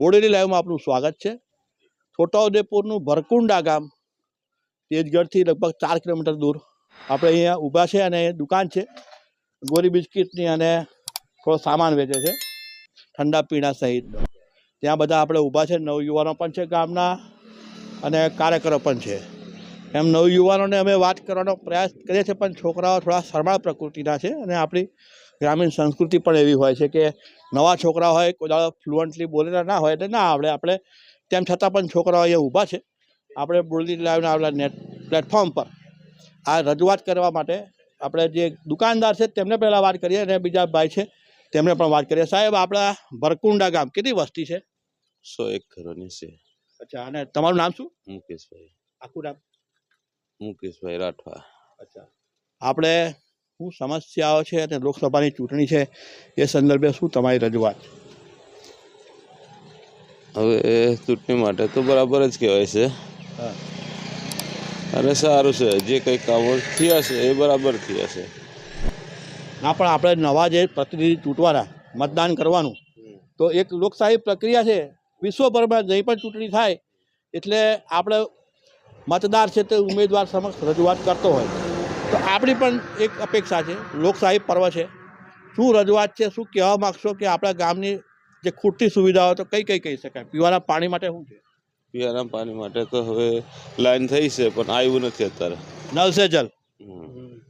બોડેલી લાઈવમાં આપનું સ્વાગત છે. છોટાઉદેપુરનું ભરકુંડા ગામ, તેજગઢથી લગભગ ચાર કિલોમીટર દૂર. આપણે અહીંયા ઊભા છે અને દુકાન છે. ગોરી બિસ્કિટની અને થોડો સામાન વેચે છે. ઠંડા પીણા સહિત. ત્યાં બધા આપણે ઊભા છે. નવયુવાનો પણ છે ગામના અને કાર્યકરો પણ છે. એમ નવયુવાનોને અમે વાત કરવાનો પ્રયાસ કરીએ છીએ પણ છોકરાઓ થોડા શરમાળ પ્રકૃતિના છે અને આપણી ગ્રામીણ સંસ્કૃતિ પણ એવી હોય છે કે નવા છોકરા હોય કોઈ દાડો ફ્લુઅન્ટલી બોલેલા ના હોય એટલે ના આવડે. આપણે તેમ છતાં પણ છોકરાઓ અહીંયા ઊભા છે. આપણે બોલી લાવીને આવેલા નેટ પ્લેટફોર્મ પર. આ રજૂઆત કરવા માટે આપણે જે દુકાનદાર છે તેમને પહેલાં વાત કરીએ અને બીજા ભાઈ છે તેમને પણ વાત કરીએ. સાહેબ આપણા ભરકુંડા ગામ કેટલી વસ્તી છે? સો એક ઘરોની છે. અચ્છા અને તમારું નામ શું? મુકેશભાઈ. આખું નામ? મુકેશભાઈ રાઠવા. અચ્છા. આપણે શું સમસ્યાઓ છે અને લોકસભાની ચૂંટણી છે એ સંદર્ભે શું તમારી રજૂઆત? હવે ચૂંટણી માટે તો બરાબર જ કહેવાય છે. અને સારું છે જે કંઈ કામો થયા છે એ બરાબર થયા છે. ના પણ આપણે નવા જે પ્રતિનિધિ ચૂંટવાના મતદાન કરવાનું તો એક લોકશાહી પ્રક્રિયા છે. વિશ્વભરમાં જઈ પણ ચૂંટણી થાય એટલે આપણે મતદાર છે તે ઉમેદવાર સમક્ષ રજૂઆત કરતો હોય. તો આપણી પણ એક અપેક્ષા છે લોકશાહી પર્વ છે. શું રજૂઆત છે શું કહેવા માગશો કે આપણા ગામની જે ખૂટતી સુવિધાઓ તો કઈ કઈ કહી શકાય? પીવાના પાણી માટે શું છે? પીવાના પાણી માટે તો હવે લાઈન થઈ છે પણ આવ્યું નથી અત્યારે. નળ સે જલ.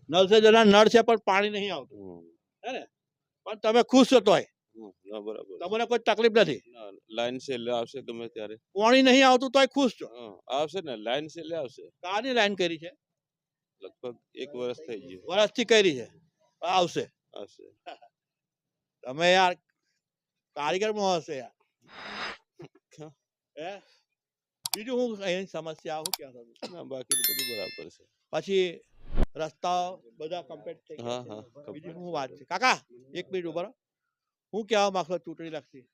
નળ સે જલના નળ છે પણ પાણી નહીં આવતું. હે ને? પણ તમે ખુશ છો તોય. હમ. બરાબર. તમને કોઈ તકલીફ નથી? લાઈન સેલ આવશે ગમે ત્યારે. પાણી નહીં આવતું તોય ખુશ છો. આવશે ને લાઈન સેલ આવશે. કાની લાઈન કરી છે? લગભગ એક વર્ષ થઈ ગયું. વર્ષથી કરી છે. આવશે. આવશે. તમે યાર કારીગરમાં હશે યાર. હે. બીજું હું અહીં સમસ્યા હું ક્યાં કરું? બાકી તો બધું બરાબર છે. પછી રસ્તાઓ બધા કમ્પ્લીટ થઈ હા, ગયા હા, બીજું શું વાત છે. કાકા એક મિનિટ ઊભા. હું કહેવા માંગતો ચૂંટણી લગતી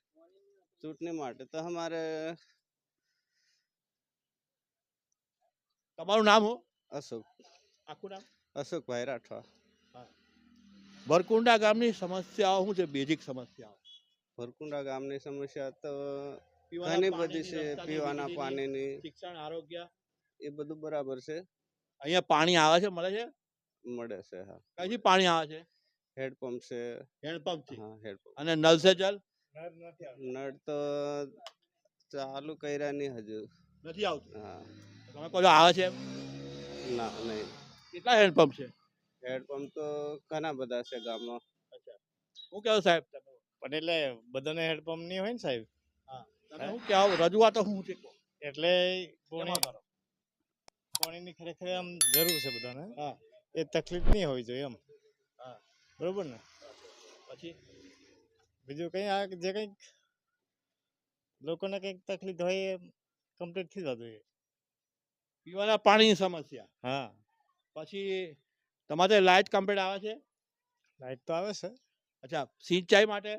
ચૂંટણી માટે. તો અમારે તમારું નામ અશોક. આખું નામ? અશોકભાઈ રાઠવા. ભરકુંડા ગામની સમસ્યાઓ શું છે? બેઝિક સમસ્યાઓ. ભરકુંડા ગામની સમસ્યા તો ઘણી બધી છે પીવાના પાણીની. શિક્ષણ આરોગ્ય? એ બધું બરાબર છે. અહીંયા પાણી આવે છે? મળે છે? મળે છે હા. કઈથી પાણી આવે છે? હેન્ડપંપ છે. હેન્ડપંપ છે. હા હેન્ડપંપ અને નલ જલ? નળ તો ચાલુ કર્યા નહીં હજુ. નથી આવતું? હા. તમે કહો છો આવે છે ના નહીં. કેટલા હેન્ડપંપ છે? હેડપંપ તો ઘણા બધા છે ગામમાં. હું કહું સાહેબ? પણ એટલે બધાને હેડપંપ નહીં હોય ને સાહેબ? તમે શું કહેવા રજૂઆતો શું છે? એટલે. પાણીની ખરેખર આમ જરૂર છે બધાને. હા. એ તકલીફ નહીં હોવી જોઈએ એમ. હા. બરોબર ને? પછી? બીજું કંઈ આ જે કંઈક લોકોને કંઈક તકલીફ હોય એ કમ્પ્લીટ થઈ જતું હોય પીવાના પાણીની સમસ્યા. હા. પછી તમારે લાઇટ કમ્પ્લીટ આવે છે? લાઈટ તો આવે છે. અચ્છા સિંચાઈ માટે?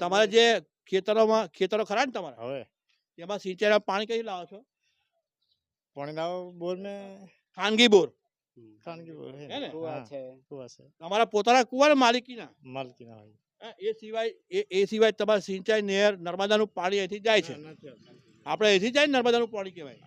તમારે જે ખેતરોમાં ખેતરો ખરા ને તમારા? હવે. એમાં સિંચાઈના પાણી કઈ લાવો છો? પાણી લાવો બોર ને ખાનગી બોર. ખાનગી બોર કુવા છે. કુવા છે. તમારા પોતાના કુવા માલિકીના. માલકી હોય. એ સિવાય એ એ સિવાય તમારે સિંચાઈ નહેર નર્મદાનું પાણી અહીંથી જાય છે. આપણે અહીંથી જાય નર્મદાનું પાણી કહેવાય.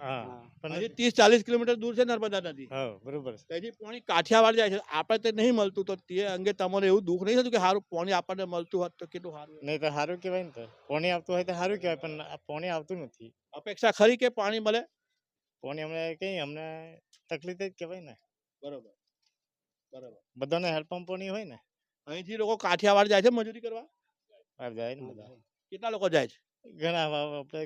હજી ત્રીસ ચાલીસ કિલોમીટર દૂર છે નર્મદા નદી. બરોબર છે. પાણી કાઠિયાવાડ જાય છે. આપણે તે નહીં મળતું તો તે અંગે તમારે એવું દુઃખ નહીં થતું કે સારું પાણી આપણને મળતું હોત તો કેટલું સારું નહીં તો સારું કહેવાય ને તો. પાણી આવતું હોય તો સારું કહેવાય પણ આ પાણી આવતું નથી. અપેક્ષા ખરી કે પાણી મળે? પાણી અમને કઈ અમને તકલીફ જ કહેવાય ને. બરોબર બરોબર. બધાને હેલ્પંપ નહીં હોય ને? અહીંથી લોકો કાઠિયાવાડ જાય છે મજૂરી કરવા? જાય ને બધા. કેટલા લોકો જાય છે? ઘણા આપણે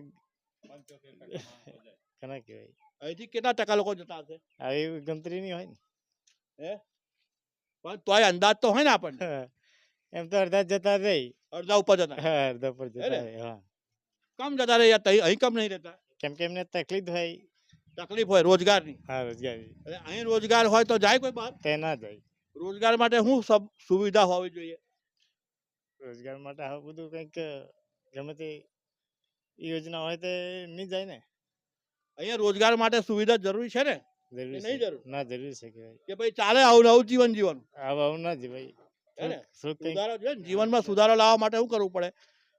ઘણા કહેવાય. અહીંથી કેટલા ટકા લોકો જતા હશે? આવી ગણતરી નહીં હોય ને. હે? પણ તોય અંદાજ તો હોય ને આપણને. એમ તો અડધા જતા રહી. અડધા ઉપર જતા. હા, અડધા ઉપર? જતા રહી હા. કમ જતા રહે અહીં કમ નહીં રહેતા. કેમ કે એમને તકલીફ હોય તકલીફ હોય રોજગારની. હા રોજગારી. અહીં રોજગાર હોય તો જાય કોઈ બહાર તે ના જાય. રોજગાર માટે શું સુવિધા હોવી જોઈએ? રોજગાર માટે હવે બધું કંઈક ગમે તે યોજના હોય તે નહીં જાય ને. અહીંયા રોજગાર માટે સુવિધા જરૂરી છે ને? જરૂરી જરૂર? ના જરૂરી છે કે ભાઈ. કે ભાઈ ચાલે આવું આવું જીવન જીવન આવું આવું ના ભાઈ સુધારો જીવનમાં સુધારો લાવવા માટે શું કરવું પડે?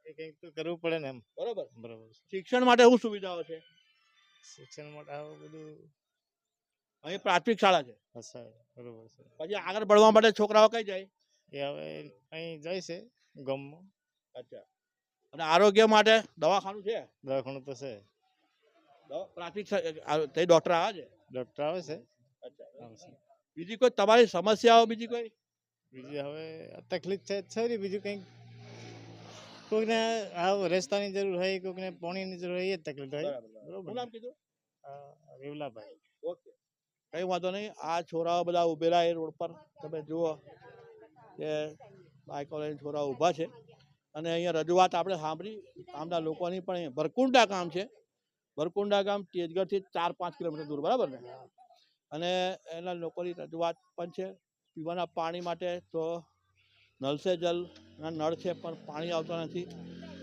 કંઈક તો કરવું પડે ને એમ. બરોબર. બરોબર શિક્ષણ માટે શું સુવિધાઓ છે? શિક્ષણ માટે આવું બધું. અહીં પ્રાથમિક શાળા છે. અચ્છા બરોબર છે. પછી આગળ ભણવા માટે છોકરાઓ કઈ જાય? એ હવે અહીં જાય છે ગામમાં. અચ્છા. અને આરોગ્ય માટે દવાખાનું છે? દવાખાનું તો છે. પ્રાથમિક તે ડોક્ટર આવે છે? ડૉક્ટર આવે છે. અચ્છા બીજી કોઈ તમારી સમસ્યાઓ બીજી કોઈ? બીજી હવે તકલીફ છે છે બીજું કંઈક કોઈકને આ રસ્તાની જરૂર હોય કોઈકને પાણીની જરૂર હોય એ જ તકલીફ હોય બરાબર? નામ કીધું? રેવલાભાઈ. ઓકે. કઈ વાંધો નહીં. આ છોરાઓ બધા ઉભેલા એ રોડ પર. તમે જુઓ કે બાઇકો છોરાઓ ઊભા છે. અને અહીંયા રજૂઆત આપણે સાંભળી. ગામના લોકોની પણ ભરકુંડા ગામ છે. ભરકુંડા ગામ તેજગઢથી ચાર પાંચ કિલોમીટર દૂર. બરાબર ને? અને એના લોકોની રજૂઆત પણ છે. પીવાના પાણી માટે તો નલ સે જલના નળ છે, પણ પાણી આવતા નથી.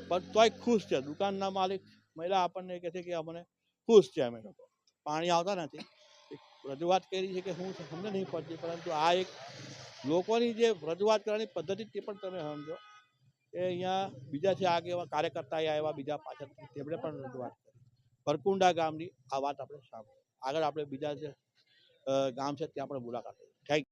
પણ તોય ખુશ છે. દુકાનના માલિક, મહિલા આપણને કહે છે કે અમને ખુશ છે અમે લોકો. પાણી આવતા નથી. રજૂઆત કરી છે કે હું સમજ નહીં પડતી, પરંતુ આ એક લોકોની જે રજૂઆત કરવાની પદ્ધતિ તે પણ તમે સમજો. એ અહીંયા બીજા છે આગ એવા કાર્યકર્તા આવ્યા, બીજા પાછળ તેમણે પણ રજૂઆત કરી. પરકુંડા ગામની આ વાત આપણે સાંભળી. આગળ આપણે બીજા જે ગામ છે, ત્યાં પણ મુલાકાત. થેન્ક